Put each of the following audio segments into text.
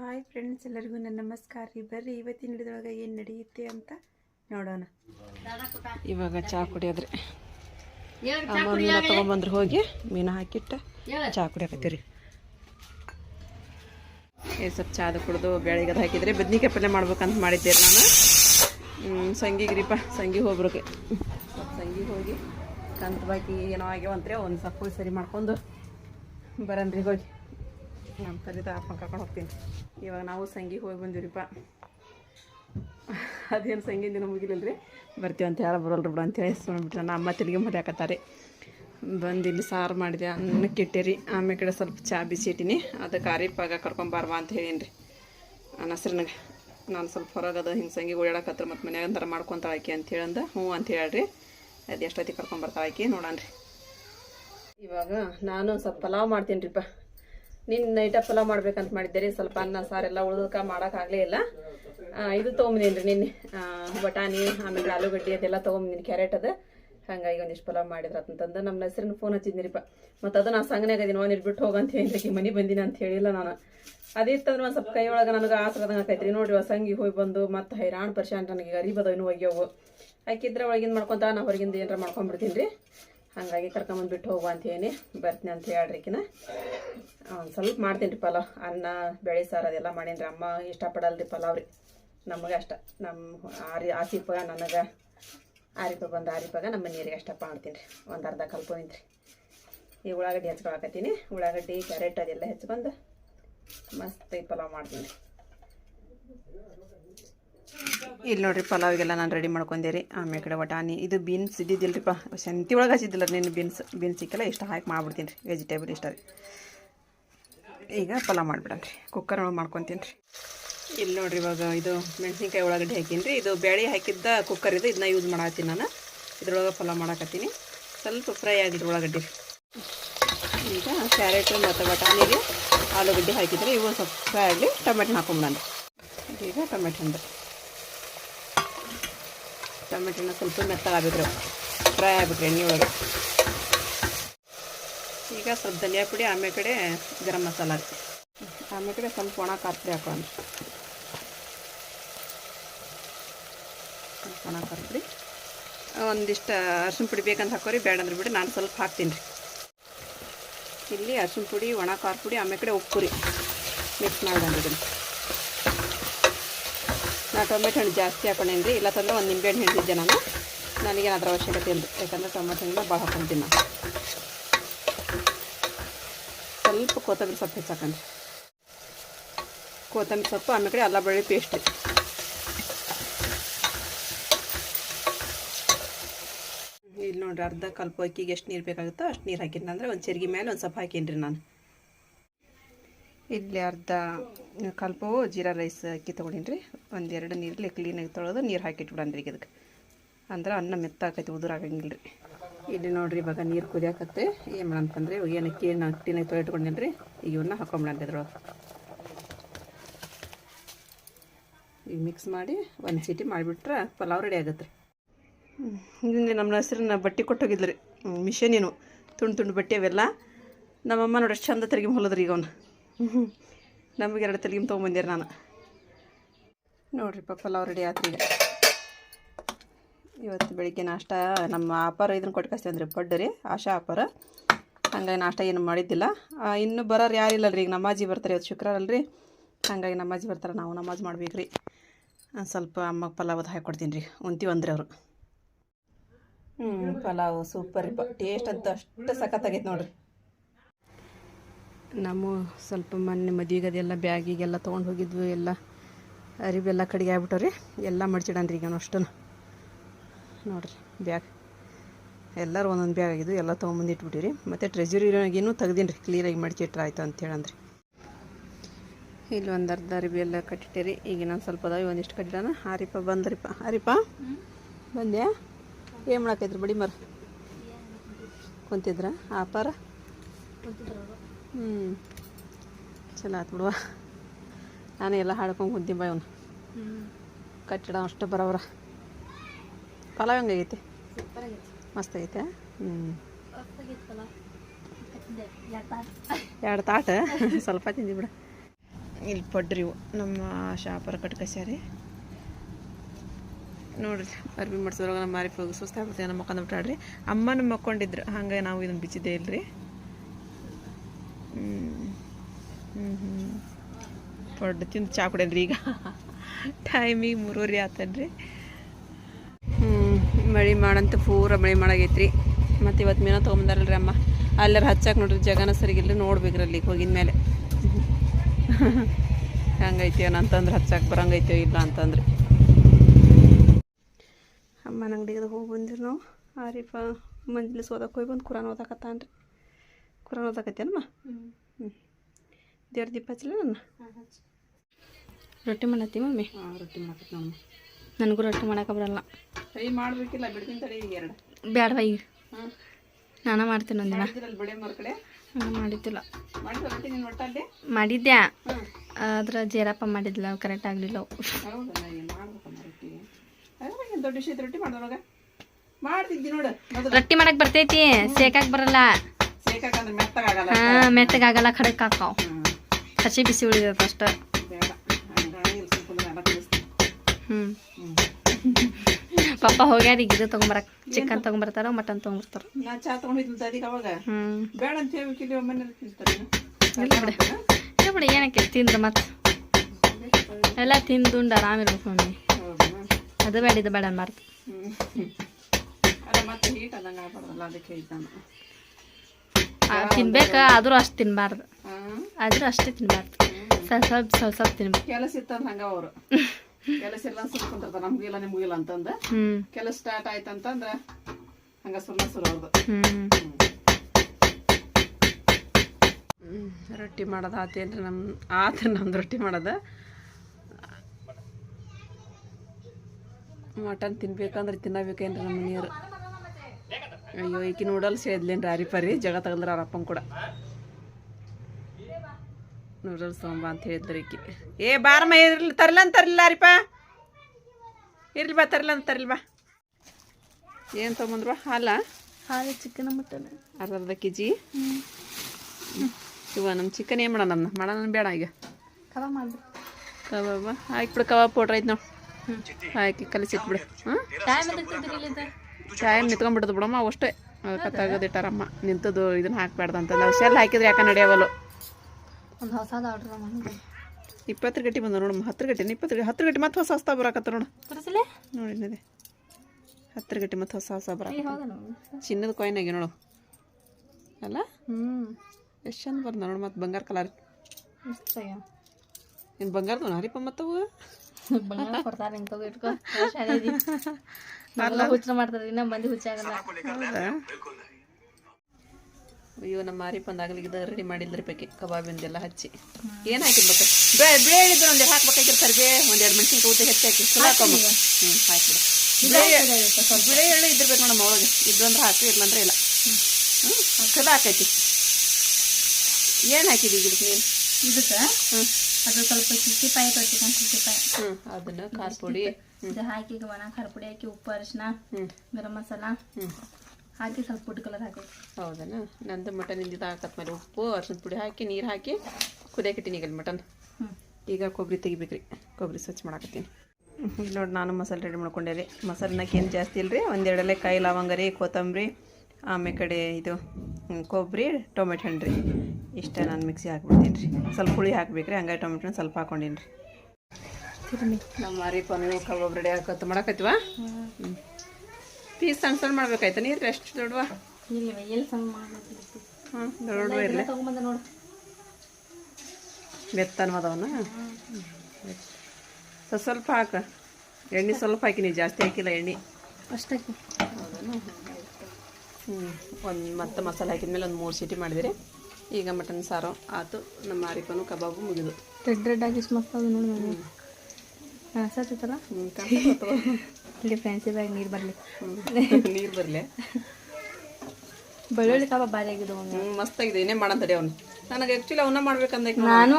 Hi friends ಎಲ್ಲರಿಗೂ ನನ್ನ ನಮಸ್ಕಾರ. ರೀ ಬರ್ರಿ ಇವತ್ತಿನ ಹಿಡಿದೊಳಗೆ ಏನು ನಡೆಯುತ್ತೆ ಅಂತ ನೋಡೋಣ. ಇವಾಗ ಚಹಾ ಕುಡಿಯೋದ್ರಿ. ಅಮ್ಮ ಮೀನ ತೊಗೊಂಬಂದ್ರೆ ಹೋಗಿ ಮೀನು ಹಾಕಿಟ್ಟ. ಚಹಾ ಕುಡಿಯಕತ್ತೀರಿ. ಏ ಸ್ವಲ್ಪ ಚಾದ ಕುಡಿದು ಬೆಳಿಗ್ಗೆ ಅದು ಹಾಕಿದ್ರೆ ಬದ್ನಿಕಾಯಿ ಪಲ್ಯ ಮಾಡ್ಬೇಕಂತ ಮಾಡಿದ್ದೆ ರೀ ನಾನು. ಹ್ಮ್, ಸಂಗಿಗೆ ರೀಪ ಸಂಗಿ ಹೋಗ್ಬ್ರಿಗೆ ಸ್ವಲ್ಪ ಸಂಗಿ ಹೋಗಿ ಕಂತ ಬಾಕಿ ಏನೋ ಆಗ್ಯಾವಂತ್ರಿ ಒಂದು ಸಪ್ಪು ಸರಿ ಮಾಡ್ಕೊಂಡು ಬರನ್ರಿ ಹೋಗಿ. ನಮ್ಮ ಕಲಿತ ಅಪ್ಪನ ಕರ್ಕೊಂಡು ಹೋಗ್ತೀನಿ. ಇವಾಗ ನಾವು ಸಂಗಿಗೆ ಹೋಗಿ ಬಂದಿವ್ರಿಪ್ಪ. ಅದೇನು ಸಂಗಿನ ದಿನ ಮುಗಿಲಿಲ್ಲ ರೀ ಬರ್ತೀವಿ ಅಂತ ಹೇಳ ಬರೋಲ್ರಿ ಬಿಡು ಅಂತೇಳಿ ಸುಮ್ಮನೆ ನಮ್ಮ ಅಮ್ಮ ತಿರುಗಿ ಮರ್ಯಾಕತ್ತಾರೆ ಬಂದು ಇಲ್ಲಿ ಸಾರು ಮಾಡಿದೆ, ಅನ್ನಕ್ಕೆ ರೀ ಆಮೇಲೆ ಕಡೆ ಸ್ವಲ್ಪ ಚಾ ಬಿಸಿ ಇಟ್ಟಿನಿ. ಅದಕ್ಕೆ ಆರಿಪಾಗ ಕರ್ಕೊಂಬಾರ್ವಾ ಅಂತ ಹೇಳೀನಿ ರೀ ನನ್ನ ಹೆಸ್ರನಾಗ ನಾನು ಸ್ವಲ್ಪ ಹೊರಗದ ಹಿಂಗೆ ಸಂಗಿ ಓಡಾಡಕತ್ರ ಮತ್ತು ಮನ್ಯಾಗ ಅಂತರ ಮಾಡ್ಕೊತಾಳೆ ಆಕಿ ಅಂತ ಹೇಳಂದ. ಹ್ಞೂ ಅಂತ ಹೇಳ್ರಿ. ಅದು ಎಷ್ಟೊತ್ತಿಗೆ ಕರ್ಕೊಂಬರ್ತಾಳೆ ಆಕೆ ನೋಡೋಣ ರೀ ಇವಾಗ ನಾನು ಸ್ವಲ್ಪ ಪಲಾವ್ ಮಾಡ್ತೀನಿ ರೀಪ್ಪ ನಿನ್ನ ನೈಟ ಪಲಾವ್ ಮಾಡ್ಬೇಕಂತ ಮಾಡಿದ್ದೆ ರೀ. ಸ್ವಲ್ಪ ಅನ್ನ ಸಾರೆಲ್ಲ ಉಳ್ದಕ ಮಾಡೋಕ್ಕಾಗಲೇ ಇಲ್ಲ. ಇದು ತೊಗೊಂಬಂದೀನಿ ರೀ ನಿನ್ನೆ. ಬಟಾಣಿ, ಆಮೇಲೆ ಆಲೂಗಡ್ಡೆ ಅದೆಲ್ಲ ತೊಗೊಂಬಂದಿನಿ, ಕ್ಯಾರೆಟ್ ಅದು. ಹಂಗಾಗಿ ಒಂದಿಷ್ಟು ಪಲಾವ್ ಮಾಡಿದ್ರ ಅಂತಂದು ನಮ್ಮ ಹೆಸರಿನ ಫೋನ್ ಹಚ್ಚಿದ್ನಿರಿಪ್ಪ ಮತ್ತು ಅದು ನಾ ಸಂಗನಾಗ ಅದೀನಿ ಒಂದು ಬಿಟ್ಟು ಹೋಗಂತ ಹೇಳಿದ್ರಿ. ಮನೆ ಬಂದಿನಿ ಅಂತ ಹೇಳಿಲ್ಲ ನಾನು. ಅದಿತ್ತಂದ್ರೆ ಒಂದು ಸ್ವಲ್ಪ ಕೈ ಒಳಗೆ ನನಗೆ ಆಸರದಂಗೆ ಆಕೈತ್ರಿ. ನೋಡ್ರಿ ಹೊಸಂಗಿ ಹೋಗಿ ಬಂದು ಮತ್ತು ಹೈರಾಣ ಪರ್ಶಾನ್ ನನಗೆ ಗರಿಬದ ಇನ್ನು ಇನ್ನೂ ಒಗ್ಯವು ಹಾಕಿದ್ರೆ ಒಳಗಿಂದ ಮಾಡ್ಕೊತ ನಾ ಹೊರಗಿಂದ ಏನಾರ ಮಾಡ್ಕೊಂಡ್ಬಿಡ್ತೀನಿ ರೀ. ಹಾಗಾಗಿ ಕರ್ಕೊಂಬಂದ್ಬಿಟ್ಟು ಹೋಗುವ ಅಂತ ಹೇಳಿ ಬರ್ತೀನಿ ಅಂತ ಹೇಳ್ರಿಕಿನ. ಸ್ವಲ್ಪ ಮಾಡ್ತೀನಿ ರೀ ಪಲಾವ್. ಅನ್ನ, ಬೇಳೆ ಸಾರು ಅದೆಲ್ಲ ಮಾಡೀನಿ ರೀ. ಅಮ್ಮ ರೀ ಪಲಾವ್ ರೀ. ನಮಗೆ ಅಷ್ಟ. ನಮ್ಮ ಆರಿ ಆಸಿಪಗ ನನಗೆ ಆರಿಪ ಬಂದು ಆರಿಪಾಗ ನಮ್ಮ ನೀರಿಗೆ ಅಷ್ಟಪ್ಪ ಮಾಡ್ತೀನಿ ರೀ. ಒಂದು ಅರ್ಧ ಕಲ್ಪು ನಿಂತ್ರಿ ಈ ಉಳ್ಳಾಗಡ್ಡಿ ಹೆಚ್ಕೊಳಕತ್ತೀನಿ. ಉಳ್ಳಾಗಡ್ಡಿ, ಕ್ಯಾರೆಟ್ ಅದೆಲ್ಲ ಹೆಚ್ಕೊಂಡು ಮಸ್ತ್ ಈ ಪಲಾವ್ ಮಾಡ್ತೀನಿ ರೀ. ಇಲ್ಲಿ ನೋಡ್ರಿ, ಪಲಾವಿಗೆಲ್ಲ ನಾನು ರೆಡಿ ಮಾಡ್ಕೊಂಡೆ ರೀ. ಆಮೇಲೆ ಕಡೆ ವಟಾಣಿ. ಇದು ಬೀನ್ಸ್ ಇದ್ದಿದ್ದಿಲ್ರಿಪ್ಪ. ಶಂತಿ ಒಳಗೆ ಹಚ್ಚಿದ್ದಿಲ್ಲ ನೀನು ಬೀನ್ಸ್ ಬೀನ್ಸ್ ಸಿಕ್ಕಲ್ಲ, ಇಷ್ಟು ಹಾಕಿ ಮಾಡ್ಬಿಡ್ತೀನಿ ರೀ. ವೆಜಿಟೇಬಲ್ ಇಷ್ಟ ರೀ. ಈಗ ಪಲಾವ್ ಮಾಡ್ಬಿಡಲ್ಲ ರೀ. ಕುಕ್ಕರ್ ಒಳಗೆ ಮಾಡ್ಕೊತೀನಿ ರೀ. ಇಲ್ಲಿ ನೋಡ್ರಿ ಇವಾಗ ಇದು ಮೆಣಸಿನ್ಕಾಯಿ ಒಳಗಡೆ ಹಾಕೀನಿ ರೀ. ಇದು ಬೇಳೆ ಹಾಕಿದ್ದ ಕುಕ್ಕರ್ ಇದು ಇದನ್ನ ಯೂಸ್ ಮಾಡತ್ತೀನಿ ನಾನು. ಇದ್ರೊಳಗೆ ಪಲಾವ್ ಮಾಡಕತ್ತೀನಿ. ಸ್ವಲ್ಪ ಫ್ರೈ ಆಗಿದ್ರು ಉಳ್ಳಾಗಡ್ಡಿ ಈಗ ಕ್ಯಾರೆಟು ಮತ್ತು ಬಟಾಣಿಗೆ ಆಲೂಗಡ್ಡೆ ಹಾಕಿದ್ರೆ ಇವು ಸ್ವಲ್ಪ ಫ್ರೈ ಆಗಲಿ ಟೊಮೆಟೊ ಹಾಕೊಂಬಿಡೋಣ ಈಗ ಟೊಮೆಟೊ ಅಂದ್ರೆ ಟೊಮೆಟೊನ ಸ್ವಲ್ಪ ಮೆತ್ತಗಾಗಬೇಕ್ರಿ ಫ್ರೈ ಆಗ್ಬೇಕ್ರಿ ಎಣ್ಣೆ ಒಳಗೆ ಈಗ ಸ್ವಲ್ಪ ಧನಿಯಾ ಪುಡಿ, ಆಮೇಲೆ ಕಡೆ ಗರಂ ಮಸಾಲ ರೀ. ಆಮೇಲೆ ಕಡೆ ಸ್ವಲ್ಪ ಒಣ ಪುಡಿ ಹಾಕೋಣ ಒಣ ಪುಡಿ ಒಂದಿಷ್ಟು ಅರ್ಶಿನ ಪುಡಿ ಬೇಕಂತ ಹಾಕೋರಿ ಬೇಡ ಅಂದ್ರೆ ಬಿಡಿ, ನಾನು ಸ್ವಲ್ಪ ಹಾಕ್ತೀನಿ ರೀ. ಇಲ್ಲಿ ಅರ್ಶಿನ ಪುಡಿ, ಒಣ ಖಾರ ಪುಡಿ ಆಮೇಲೆ ಕಡೆ ಉಪ್ಪು ರೀ. ಮಿಕ್ಸ್ ಇದನ್ನು ನಾ ಟೊಮೆಟೊ ಹಣ್ಣು ಜಾಸ್ತಿ ಹಾಕೊಂಡೇನಿ ರೀ ಇಲ್ಲತ್ತಂದ್ರೆ ಒಂದು ನಿಂಬೆಹಣ್ಣು ಹಿಡಿದಿದ್ದೆ ನಾನು. ನನಗೇನು ಅದರ ಅವಶ್ಯಕತೆ ಇಲ್ಲ ಯಾಕಂದ್ರೆ ಟೊಮೆಟೊ ಹಣ್ಣು ಭಾಳ ಹಾಕೊಂತೀನಿ ನಾನು. ಸ್ವಲ್ಪ ಕೊತ್ತಂಬರಿ ಸೊಪ್ಪು ಹೆಚ್ಚಾಕಂಡ್ರಿ. ಕೊತ್ತಂಬರಿ ಸೊಪ್ಪು ಆಮೇಲೆ ಕಡೆ ಅಲ್ಲ ಬೆಳ್ಳಿ ಪೇಸ್ಟ್. ಇಲ್ಲಿ ನೋಡ್ರಿ ಅರ್ಧ ಕಲ್ಪ ಅಕ್ಕಿಗೆ ಎಷ್ಟು ನೀರು ಬೇಕಾಗುತ್ತೋ ಅಷ್ಟು ನೀರು ಹಾಕಿನಿ ಅಂದರೆ ಒಂದು ಚರ್ಗಿ ಮೇಲೆ ಒಂದು ಸ್ವಲ್ಪ ಹಾಕೀನಿ ರೀ ನಾನು. ಇಲ್ಲಿ ಅರ್ಧ ಕಲ್ಪವು ಜೀರಾ ರೈಸ್ ಅಕ್ಕಿ ತೊಗೊಂಡಿನಿ ರೀ ಒಂದೆರಡು ನೀರಲ್ಲಿ ಕ್ಲೀನಾಗಿ ತೊಳೆದು ನೀರು ಹಾಕಿಟ್ಬಿಡನ್ರಿ ಇದಕ್ಕೆ. ಅಂದ್ರೆ ಅನ್ನ ಮೆತ್ತಾಕೈತಿ ಉದುರಾಗಂಗಿಲ್ಲ ರೀ ಇಲ್ಲಿ ನೋಡ್ರಿ ಇವಾಗ ನೀರು ಕುದಿಯಾಕತ್ತೆ. ಏನು ಮಾಡಂತಂದ್ರೆ ಏನು ಅಕ್ಕಿ ಏನು ಕ್ಲೀನಾಗಿ ತೊಳೆಟ್ಕೊಂಡಿನಿ ರೀ ಈಗ ಇವನ್ನ ಹಾಕೊಂಬಿಡಂತ ಇದ್ರೊಳಗೆ. ಈಗ ಮಿಕ್ಸ್ ಮಾಡಿ ಒಂದು ಸೀಟಿ ಮಾಡಿಬಿಟ್ರೆ ಪಲಾವ್ ರೆಡಿ ಆಗುತ್ತೆ ರೀ. ಹಿಂದೆ ನಮ್ಮ ಹೆಸ್ರನ್ನ ಬಟ್ಟೆ ಕೊಟ್ಟೋಗಿದ್ಲು ರೀ. ಮಿಷನ್ ಏನು, ತುಂಡು ತುಂಡು ಬಟ್ಟೆ ಅವೆಲ್ಲ. ನಮ್ಮಮ್ಮ ನೋಡಿ ಚಂದ ತೆರಿಗೆ ಹೊಲದ್ರಿ ಈಗ ಅವನು. ನಮಗೆ ಎರಡು ತಲೆಗೆ ತೊಗೊಂಬಂದಿರ ನಾನು. ನೋಡ್ರಿ ಪಲಾವ್ ರೆಡಿ ಆತ್ರಿ ಈಗ. ಇವತ್ತು ಬೆಳಿಗ್ಗೆ ನಾಷ್ಟ, ನಮ್ಮ ಆಪಾರ ಇದನ್ನು ಕೊಟ್ಟು ಕಳಿಸ್ತೀವಿ ಪಡ್ಡು ರೀ, ಆಶಾ ಆಪಾರ ಹಂಗಾಗಿ ನಾಷ್ಟ ಏನು ಮಾಡಿದ್ದಿಲ್ಲ. ಇನ್ನೂ ಬರೋರು ಯಾರಿಲ್ಲ ರೀ ಈಗ ನಮಾಜಿ ಬರ್ತಾರೆ ಇವತ್ತು ಶುಕ್ರವಾರ ಅಲ್ರಿ. ಹಂಗಾಗಿ ನಮಾಜಿ ಬರ್ತಾರೆ, ನಾವು ನಮಾಜ್ ಮಾಡ್ಬೇಕು ರೀ ಸ್ವಲ್ಪ ಅಮ್ಮಗೆ ಪಲಾವ್ ಅದು ಹಾಕ್ಕೊಡ್ತೀನಿ ರೀ ಉಂತೀವಿ ಅಂದ್ರೆ ಅವರು. ಹ್ಞೂ ಪಲಾವ್ ಸೂಪರ್ ಟೇಸ್ಟ್ ಅಂತ ಅಷ್ಟು ಸಖತ್ತಾಗೈತೆ ನೋಡ್ರಿ. ನಮ್ಮ ಸ್ವಲ್ಪ ಮೊನ್ನೆ ಮದುವೆಗೆ ಅದೆಲ್ಲ ಬ್ಯಾಗಿಗೆಲ್ಲ ತೊಗೊಂಡು ಹೋಗಿದ್ವು, ಎಲ್ಲ ಅರಿವೆಲ್ಲ ಕಡಿಗೆ ಆಗ್ಬಿಟ್ಟವ್ರಿ. ಎಲ್ಲ ಮಡ್ಚಿಡನ್ರಿ ಈಗ ಅಷ್ಟು ನೋಡ್ರಿ, ಬ್ಯಾಗ್. ಎಲ್ಲರೂ ಒಂದೊಂದು ಬ್ಯಾಗ್ ಆಗಿದ್ದು ಎಲ್ಲ ತೊಗೊಂಬಂದು ಇಟ್ಬಿಟ್ಟಿರಿ ಮತ್ತು ಟ್ರೆಜರಿನಾಗೇನು ತೆಗ್ದೀನಿ ರೀ ಕ್ಲೀನಾಗಿ ಮಡ್ಚಿಟ್ರೆ ಆಯ್ತು ಅಂತ ಹೇಳಂದ್ರಿ. ಇಲ್ಲಿ ಒಂದು ಅರ್ಧ ಅರಿವಿ ಎಲ್ಲ ಕಟ್ಟಿಟ್ಟಿರಿ. ಈಗ ಇನ್ನೊಂದು ಸ್ವಲ್ಪ ಅದಾವೆ ಒಂದಿಷ್ಟು ಕಟ್ಟಿಡೋಣ. ಹಾರಿಪ ಬಂದ್ರಿಪ್ಪ. ಹಾರಿಪ ಬಂದ್ಯಾ? ಏನು ಮಾಡಾಕೈತ್ರಿ ಬಡಿ ಮರ? ಕುಂತಿದ್ರ? ಆಪಾರ? ಹ್ಞೂ ಚಲೋ ಆತು ಬಿಡುವ. ನಾನು ಎಲ್ಲ ಹಾಡ್ಕೊಂಡು ಕುಂತೀನಿ ಬಾಯ್ ಅವನು ಕಟ್ಟಡ ಅಷ್ಟು ಬರೋವ್ರ. ಪಲಾವ್ ಹೆಂಗಾಗೈತಿ? ಮಸ್ತ್ ಐತೆ ಹ್ಞೂ ಎರಡು ತಾಟ. ಸ್ವಲ್ಪ ತಿಂದಿ ಬಿಡ. ಇಲ್ಲಿ ಪಡ್ರಿ ಇವು. ನಮ್ಮ ಶಾಪರ ಕಟ್ಕಸ್ಯಾರಿ ನೋಡ್ರಿ ಅರ್ಬಿ ಮಾಡ್ಸೋದ್ರಾಗ ನಮ್ಮ ಮಾರಿ ಹೋಗಿ ಸುಸ್ತಾಗ್ಬಿಡ್ತೀವಿ ನಮ್ಮ ಬಿಟ್ಟಾಡ್ರಿ ಅಮ್ಮನ ಮಕ್ಕೊಂಡಿದ್ರು. ಹಂಗೆ ನಾವು ಇದನ್ನು ಬಿಚ್ಚಿದ್ದೇ ಇಲ್ರಿ ಹ್ಞೂ ಹ್ಞೂ ಹ್ಞೂ ಪಡ್ಡು ತಿಂದು ಚಾ ಕುಡಿಯಲ್ರಿ ಈಗ. ಟೈಮಿಗೆ ಮೂರೂರಿ ಆತನ್ರಿ. ಹ್ಞೂ ಮಳೆ ಮಾಡಂತ ಪೂರ ಮಳೆ ಮಾಡಾಗೈತ್ರಿ. ಮತ್ತು ಇವತ್ತು ಮೀನ ತೊಗೊಂಬಂದಾರಲ್ರಿ ಅಮ್ಮ. ಅಲ್ಲರ ಹಚ್ಚಾಕ ನೋಡ್ರಿ ಜಗನ ಸರಿಗಿಲ್ಲ ನೋಡ್ಬೇಕ್ರಿ ಅಲ್ಲಿಗೆ ಹೋಗಿದ ಮೇಲೆ. ಹಂಗೈತಿ ಅಂತಂದ್ರೆ ಹಚ್ಚಾಕ ಬರಂಗೈತಿ ಇಲ್ಲ ಅಂತಂದ್ರೆ. ಅಮ್ಮನ ಅಂಗಡಿಗೆ ಹೋಗಿ ಬಂದಿರಿ ನಾವು ಆರೀಫ ಮಂಜಲಿ ಓದಕ್ಕೆ ಹೋಗಿ ಬಂದು ಕುರಾನ್ ಓದಾಕತ್ತಾನ್ರಿ. ಕುರಾನ್ ಓದಾಕತ್ತೇನಮ್ಮ? ಹ್ಞೂ ದೇವ್ರ ದೀಪ ಹಚ್ಚಲ ನನ್ನ? ರೊಟ್ಟಿ ಮಾಡತ್ತಿ ಮಮ್ಮಿ? ಹಾಂ ರೊಟ್ಟಿ ಮಾಡಕ್ಕೆ ನಮ್ಮ ನನಗೂ ರೊಟ್ಟಿ ಮಾಡಕ್ಕೆ ಬರಲ್ಲ. ಫ್ರೈ ಮಾಡಬೇಕಿಲ್ಲ ಬಿಡ್ತೀನಿ ತಡಿ ಈಗ ಎರಡು. ಬೇಡವ ಈಗ? ಹಾಂ. ನಾನು ಮಾಡ್ತೀನಿ ಒಂದಿನ. ಮರ ಕಡೆ? ನಾನು ಮಾಡಿದ್ದಿಲ್ಲ. ಮಾಡಿದ ರೊಟ್ಟಿ ನಿನ್ನ ಒಟ್ಟಲ್ಲಿ ಮಾಡಿದ್ದೆ ಆದ್ರ ಜೇರಪ್ಪ ಮಾಡಿದ್ಲ ಕರೆಕ್ಟ್ ಆಗಲಿಲ್ಲ ಹೌದಾ ಏನು ಮಾಡ್ಬೇಕಮ್ಮ ರೊಟ್ಟಿ? ಅದ್ರಾಗ ದೊಡ್ಡ ವಿಷಯ ರೊಟ್ಟಿ ಮಾಡೋವಾಗ ಮಾಡ್ತಿದ್ದಿ ನೋಡು ರೊಟ್ಟಿ ಮಾಡಕ್ ಬರ್ತೈತಿ ಸೇಕಾಕ್ ಬರಲ್ಲ. ಸೇಕಾಕಂದ್ರೆ ಮೆತ್ತಗಾಗಲ್ಲ ಹಾ ಮೆತ್ತಗಾಗಲ್ಲ ಖಡಕ್ ಹಾಕಾವ್. ಹಸಿ ಬಿಸಿ ಉಳಿದೈತೆ ಅಷ್ಟ. ಹ್ಞೂ ಪಪ್ಪ ಹೋಗ್ಯಾರ ಈಗ ಇದು ತೊಗೊಂಬರಕ್ ಚಿಕನ್ ತೊಗೊಂಬರ್ತಾರ ಮಟನ್ ತೊಗೊಂಬರ್ತಾರ. ನಾ ಚಾ ತೊಗೊಂಡಿದ್ದ ಅದಕ್ಕೆ ಅವಾಗ. ಹ್ಞೂ ಬೇಡ ಅಂತ ಹೇಳ್ಬೇಕಿಲ್ಲ ಮನೇಲಿ ತಿಂತಾರೆ ಇಲ್ಲ. ಬಿಡಿ. ಇಲ್ಲ ಬಿಡಿ ಏನಕ್ಕೆ ತಿಂದ್ರೆ ಮತ್ತೆ ಎಲ್ಲ ತಿಂದುಂಡು ಆರಾಮಿರ್ಬೇಕು ಮಮ್ಮಿ. ಹೌದಾ? ಅದು ಬೇಡ ಇದು ಬೇಡ ಅನ್ಬಾರ್ದು ತಿನ್ಬೇಕ? ಆದ್ರೂ ಅಷ್ಟು ತಿನ್ಬಾರ್ದು. ಆದ್ರೂ ಅಷ್ಟೇ ತಿನ್ಬಾರ್ದು. ಸ್ವಲ್ಪ ಸ್ವಲ್ಪ ಸ್ವಲ್ಪ ಸ್ವಲ್ಪ ತಿನ್ಬೇಕು ಕೆಲಸ ಇತ್ತಂದ್ರೆ ಹಂಗ ಅವರು. ಕೆಲಸ ಇಲ್ಲ ಸುಮ್ಕೊಂತಿರ್ತಾರೆ ನಮ್ಗಿಲ್ಲ ನಿಮ್ಗಿಲ್ಲ ಅಂತಂದು ಕೆಲಸ ಸ್ಟಾರ್ಟ್ ಆಯ್ತಂತಂದ್ರೆ ಹಂಗ ಸುರ್ಲ ಸುರು ಅವ್ರದ್ದು ರೊಟ್ಟಿ ಮಾಡೋದು ಆತೇನ್ರಿ ನಮ್ಮ ಆತ ನಮ್ದು ರೊಟ್ಟಿ ಮಾಡೋದು. ಮಟನ್ ತಿನ್ಬೇಕಂದ್ರೆ ತಿನ್ನಬೇಕೇನ್ರಿ ನಮ್ಮ ನೀರು ಅಯ್ಯೋ ಈಕಿ ನೂಡಲ್ಸ್ ಎದ್ಲೇನ್ರಿ ಅರಿಪರಿ ಜಗ ತಗಲ್ದ್ರ ಅವ್ರ ಅಪ್ಪನ ಕೂಡ. ನೂಡಲ್ಸ್ ತೊಗೊಂಬ ಅಂತ ಹೇಳಿದ್ರಿ ಈಕಿ. ಏ ಬಾರಮ್ಮ ಇರ್ಲಿ ತರ್ಲ ಅಂತ ತರ್ಲಿಲ್ಲ ಅರಿಪ ಇರ್ಲಿ ಬಾ ತರ್ಲ ತರ್ಲಿ ಬಾ. ಏನು ತೊಗೊಂಬಂದ್ರು? ಹಾಲ? ಹಾಲು ಚಿಕನ್ ಮಟನ್ ಅರ್ಧ ಅರ್ಧ ಕೆ ಜಿ ಇವ ನಮ್ಮ ಚಿಕನ್ ಏನು ಮಾಡೋಣ ಮಾಡೋಣ ಬೇಡ ಈಗ. ಕಬಾಬ್ ಮಾಡಿ ಕಬಾಬ? ಹಾಕ್ಬಿಡು ಕಬಾಬ್ ಪೌಡ್ರ್ ಆಯ್ತು ನಾವು ಹಾಕಿ ಕಲಿಸಿಟ್ಬಿಡು ಹಾಂ ಟೈಮ್ ನಿಂತ್ಕೊಂಡ್ಬಿಡ್ದು ಬಿಡಮ್ಮ ಅವಷ್ಟೇ. ಕತ್ತಾಗೋದಿಟ್ಟಾರಮ್ಮ ತೆಗೆದಿಟ್ಟಾರಮ್ಮ ನಿಂತದ್ದು ಇದನ್ನ ಹಾಕ್ಬಾರ್ದು ಅಂತ. ನಾವು ಶೆಲ್ ಹಾಕಿದ್ರೆ ಯಾಕೆ ನಡೆಯವಲ್ಲ? ಒಂದು ಹೊಸದು ಆರ್ಡ್ರ್ ಮಾಡಿ ಇಪ್ಪತ್ತು ಗಟ್ಟಿ ಬಂದ ನೋಡಮ್ಮ ಹತ್ತು ಗಟ್ಟಿ ಇಪ್ಪತ್ತು ಗಟ್ಟಿ ಹತ್ತು ಗಟ್ಟಿ ಮತ್ತೆ ಹೊಸ ಹೊಸ ಬರಾಕತ್ತ ನೋಡು. ತರಿಸಲೇ? ನೋಡಿ ಹತ್ತು ಗಟ್ಟಿ ಮತ್ತೆ ಹೊಸ ಹೊಸ ಬರ ಚಿನ್ನದ ಕಾಯಿನ್ ಆಗಿ ನೋಡು. ಅಲ್ಲ? ಹ್ಞೂ ಎಷ್ಟು ಚಂದ ಬರ್ದ ನೋಡು ಮತ್ತೆ ಬಂಗಾರ ಕಲರ್ ಏನು ಬಂಗಾರದ ಹರಿಪ ಮತ್ತವು? ಬಂಗಾರ ಕೊಡ್ತಾರೆ ಹಿಂಗೆ ತಗೋ ಇಟ್ಕೋ. ಎಲ್ಲ ಹುಚ್ಚ ಮಾಡ್ತಾರೆ ಇನ್ನೂ ಮಂದಿ ಹುಚ್ಚಾಗಲ್ಲ ಅಯ್ಯೋ ನಮ್ಮ ಮಾರಿ ಬಂದಾಗಲಿಗಿದ ರೆಡಿ ಮಾಡಿದ್ರಿ ಪೈಕಿ ಕಬಾಬಿಂದೆಲ್ಲ ಹಚ್ಚಿ. ಏನು ಹಾಕಿರ್ಬೇಕು ಬೇ ಬಿಳೆ ಹೇಳಿದ್ರು ಒಂದೆರಡು ಹಾಕ್ಬೇಕಾಗಿತ್ತು ಕರ್ಬೇ ಒಂದೆರಡು ಮೆಣಸಿನ ಊಟ ಹೆಚ್ಚಿ ಹಾಕಿ. ಚಲೋ ಹಾಕಿ ಹ್ಞೂ ಹಾಕಿಬಿಡು ಬಿಳೆ ಬಿಳೆ ಎಳ್ಳು ಇದ್ದಿರ್ಬೇಕು ನಮ್ಮ ಅವಳಿಗೆ ಇದ್ರಂದ್ರೆ ಹಾಕಿ ಇರ್ಲಂದ್ರೆ ಇಲ್ಲ. ಹ್ಮ್. ಚಲೋ ಹಾಕೈತಿ. ಏನು ಹಾಕಿದ್ವಿ ಇದಕ್ಕೆ ನೀನು? ಇದಕ್ಕೆ? ಹ್ಞೂ ಅದು ಸ್ವಲ್ಪ ಸಿಕ್ಸ್ಟಿ ಪಾಯಿ ಐತೆ ಚಿಕನ್ ಸಿಕ್ಸ್ಟಿ ಫೈ ಹ್ಞೂ ಅದನ್ನು ಖಾರ ಪುಡಿ. ಹಾಕಿ ಒಣ ಖಾರ ಪುಡಿ ಹಾಕಿ ಉಪ್ಪು ಅರಿಶಿನ ಗರಂ ಮಸಾಲ ಹ್ಞೂ ಹಾಕಿ ಸ್ವಲ್ಪ ಫುಡ್ ಕಲರ್ ಹಾಕಿ ಹೌದನ? ನಂದು ಮಟನ್ ಇಂದಿದ್ದು ಹಾಕತ್ ಮೇಲೆ ಉಪ್ಪು ಅರ್ಶಿನ ಪುಡಿ ಹಾಕಿ ನೀರು ಹಾಕಿ ಕುದಿಯಾಕಿಟ್ಟಿನಿ ಈಗ ಮಟನ್ ಈಗ ಕೊಬ್ಬರಿ ತೆಗಿಬೇಕ್ರಿ. ಕೊಬ್ಬರಿ ಸ್ವಚ್ಛ ಮಾಡಾಕತ್ತೀನಿ. ಇಲ್ಲಿ ನೋಡಿ ನಾನು ಮಸಾಲೆ ರೆಡಿ ಮಾಡ್ಕೊಂಡೆ ರೀ. ಮಸಾಲೆನಾಗ ಏನು ಜಾಸ್ತಿ ಇಲ್ಲರಿ ಒಂದೆರಡಲೆ ಕಾಯಿ ಲವಂಗ ರೀ ಕೊತ್ತಂಬರಿ ಆಮೇಲೆ ಕಡೆ ಇದು ಕೊಬ್ಬರಿ ಟೊಮೆಟೊ ಹಣ್ಣು ರೀ. ಇಷ್ಟ ನಾನು ಮಿಕ್ಸಿ ಹಾಕ್ಬಿಡ್ತೀನಿ ರೀ. ಸ್ವಲ್ಪ ಹುಳಿ ಹಾಕ್ಬೇಕ್ರಿ ಹಂಗಾಗಿ ಟೊಮೆಟೊ ಸ್ವಲ್ಪ ಹಾಕೊಂಡೀನಿ ರೀ. ನಮ್ಮ ಮಾರಿ ಪನ್ನು ಕಬಾಬ್ ರೆಡಿ ಹಾಕೋತ ಮಾಡಕತ್ತೀವ? ಹ್ಞೂ ಪೀಸ್ ಸಣ್ಣ ಸಣ್ಣ ಮಾಡ್ಬೇಕಾಯ್ತಾ? ನೀರು ಎಷ್ಟು ದೊಡ್ಡವಾ? ಇಲ್ಲ ಎಲ್ಲಿ ಸಣ್ಣ ಮಾಡ್ಬೇಕು ಹಾಂ ದೊಡ್ಡ ಇರಲಿ. ತಗೊಂಬಂದ ನೋಡು. ಮೆತ್ತನವದವನ್ನ ಸ್ವಲ್ಪ ಸ್ವಲ್ಪ ಹಾಕ. ಎಣ್ಣೆ ಸ್ವಲ್ಪ ಹಾಕಿ ನೀವು ಜಾಸ್ತಿ ಹಾಕಿಲ್ಲ ಎಣ್ಣೆ. ಅಷ್ಟಾಕಿ ಹ್ಞೂ ಒಂದು ಮತ್ತೆ ಮಸಾಲೆ ಹಾಕಿದ್ಮೇಲೆ ಒಂದು ಮೂರು ಸೀಟಿ ಮಾಡಿದಿರಿ. ಈಗ ಮಟನ್ ಸಾರು ಆತು ನಮ್ಮ ಅರಿಪನು ಕಬಾಬು ಮುಗಿದು. ರೆಡ್ ರೆಡ್ ಆಗಿ ಮಸ್ತ್ ನೋಡಿ ಹ್ಞೂ ಇಲ್ಲಿ ಫ್ಯಾನ್ಸಿ ಬ್ಯಾಗ್ ನೀರು ಬರಲಿ. ನೀರು ಬರಲಿ. ಬೆಳ್ಳುಳ್ಳಿ ಕಬಾಬ್ ಭಾರಿ ಆಗಿದೆ ಹ್ಞೂ ಮಸ್ತಾಗಿದೆ. ಏನೇ ಮಾಡಂತಡಿ ಅವನು? ನನಗೆ ಆ್ಯಕ್ಚುಲಿ ಅವನ್ನ ಮಾಡ್ಬೇಕಂದ ನಾನು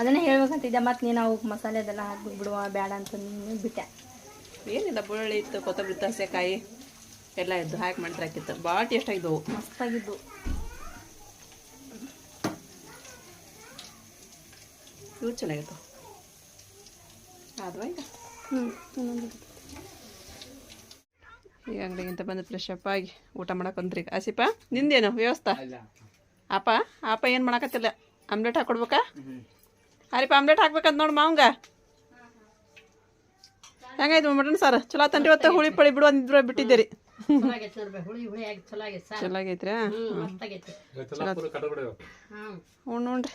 ಅದನ್ನೇ ಹೇಳ್ಬೇಕಂತಿದ್ದೆ ಮತ್ತೆ ನೀನು ಅವು ಮಸಾಲೆ ಅದೆಲ್ಲ ಹಾಕ್ಬಿಟ್ಟು ಬಿಡುವ ಬೇಡ ಅಂತ ನೀನು ಬಿಟ್ಟೆ. ಏನಿಲ್ಲ ಬೆಳ್ಳುಳ್ಳಿ ಇತ್ತು ಕೊತ್ತಂಬರಿ ತಾಸೆ ಹಸೆಕಾಯಿ ಎಲ್ಲ ಇದ್ದು ಹಾಕಿ ಮಾಡಿದ್ರೆ ಹಾಕಿತ್ತು. ಭಾಳ ಟೇಸ್ಟ್ ಆಗಿದ್ದವು ಮಸ್ತಾಗಿದ್ದು ಇವು ಚೆನ್ನಾಗಿತ್ತು. ಆದ್ವಾ ಈಗ? ಹ್ಞೂ ಇನ್ನೊಂದು ಈಗ ಅಂಗಡಿಗಿಂತ ಬಂದು ಫ್ರೆಶ್ ಅಪ್ ಆಗಿ ಊಟ ಮಾಡಕ್ಕೆ ಬಂದ್ರಿ. ಈಗ ಆಸಿಪ ನಿಂದೇನು? ವ್ಯವಸ್ಥೆ? ಅಪ್ಪ ಅಪ್ಪ ಏನು ಮಾಡಕತ್ತಿಲ್ಲ? ಆಮ್ಲೆಟ್ ಹಾಕೊಡ್ಬೇಕಾ? ಅರಿಪ ಆಮ್ಲೆಟ್ ಹಾಕ್ಬೇಕಂತ ನೋಡಿ ಮಾವಂಗ. ಹೆಂಗಾಯ್ತು ಮಟನ್ ಸರ್? ಚಲೋ ತಂಡಿ ಹೊತ್ತ ಹುಳಿ ಪಳಿ ಬಿಡು ಅಂದಿದ್ರು ಬಿಟ್ಟಿದ್ದೀರಿ. ಚಲೋ ಆಗೈತೆ ಚಲೋ ಆಗೈತ್ರಿ ಹ್ಞೂ ನೋಡ್ರಿ.